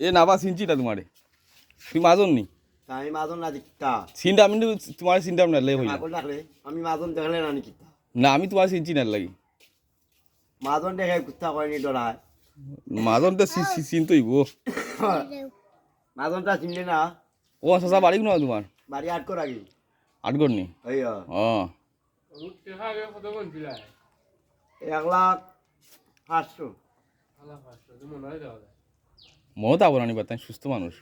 এ নাবা চিনছি না তোমারে। তুমি মাজন নি? আমি মাজন না দিকতা চিন্তা আমি তোমার চিন্তা না। লাই আমি মাজন দেখলে না নিকিতা না আমি তোমার চিনছি না লাগি। মাজন দেখে কুত্তা কয়নি ডরায় মাজন তো চিনতই গো। মাজনটা চিনলে না? ও চাচা বাড়ি কোন তোমার? বাড়ি আট কর আগে। আটগড় নি? এই ও। এক লাখ পাঁচশো। মনে তো আবার নিবার তাই সুস্থ মানুষ।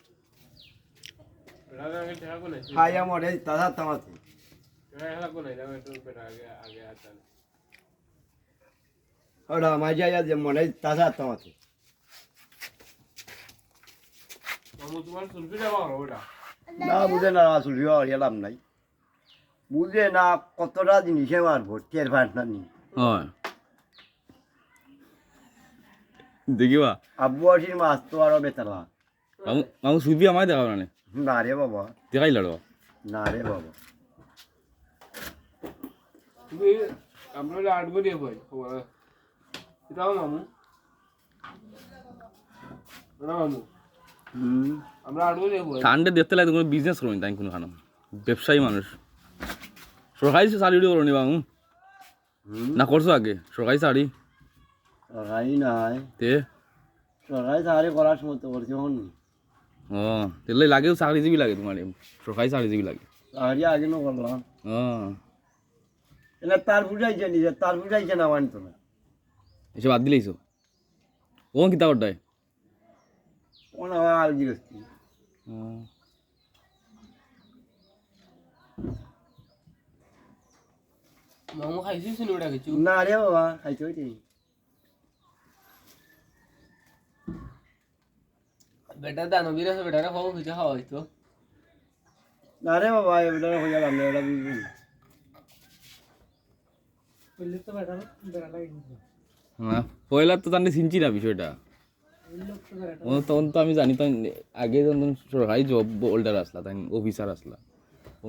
খাইয়া মরে তাজা তামাতে ওটা মাঝে যে মনে তাজা তামাতে না বুঝে না আসল এলাম নাই। বুঝে না কতটা জিনিসে মারবো টের পাঁচ না নি। হয়। দেখিবা? আব্বু আসির মাছ তো আরও বেতালা মামু সুবি আমায় দেখাও না না রে বাবা। দেখাই লড়ো না রে বাবা। তুমি আমরা আট করে ভাই এটাও মামু? মামু? আমরা আট করে ভাই ঠান্ডা দেখতে লাগে কোনো বিজনেস করো তাই কোনো খানো ব্যবসায়ী মানুষ সরকারি শাড়ি করো নি মামু? না করছ আগে। সরকারি শাড়ি সরকারি নাই। তে? সরকারি চাকরি করার সময় তো করছি হন ও তেলে লাগেও চাকরিজীবী লাগে তোমার সরকারি চাকরিজীবী লাগে। চাকরি আগে নো করলাম। ও। এলে তার বুঝাইছে নিজে তার বুঝাইছে না মানতো না এসব বাদ দিলেইছো ও কিতা করটাই কোন আবার আল গিরস্তি মামু খাইছিস নি ওটা কিছু? না রে বাবা খাইতে বেটা দানবীর আছে বেটারা খাওয়া খেতে খাওয়া হইতো না রে বাবা হয়ে না এটা বুঝবি পয়লা তো চিনছি না বিষয়টা তখন তো আমি জানি আগে যখন সরকারি জব হোল্ডার আসলা তাই অফিসার আসলা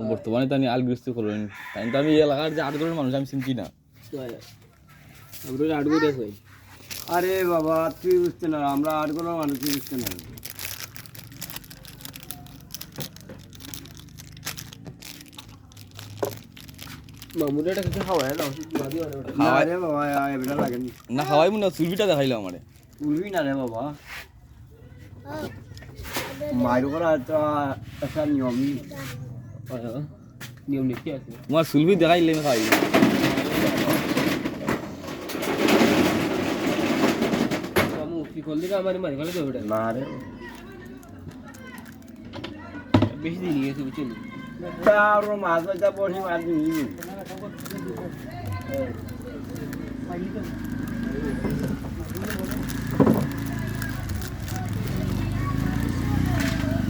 বর্তমানে তাই আলগৃস্তি করবেন তাই তো আমি এলাকার যে আট জনের মানুষ আমি চিনছি না আমরা আট করে আরে বাবা তুই বুঝতে না আমরা কোনো মানুষ বুঝতে না মামুটা এটা কিছু খাওয়া না না না খাওয়াই মনে হয় চুলবিটা দেখাইলো আমারে। উঠবি না রে বাবা। মায়ের করা তো একটা নিয়মই। নিয়ম নীতি আছে। তোমার চুলবি দেখাইলে আমি না রে। বেশি দিন গেছে বুঝছেন তার মাছ বাজা বসে মাছ দিই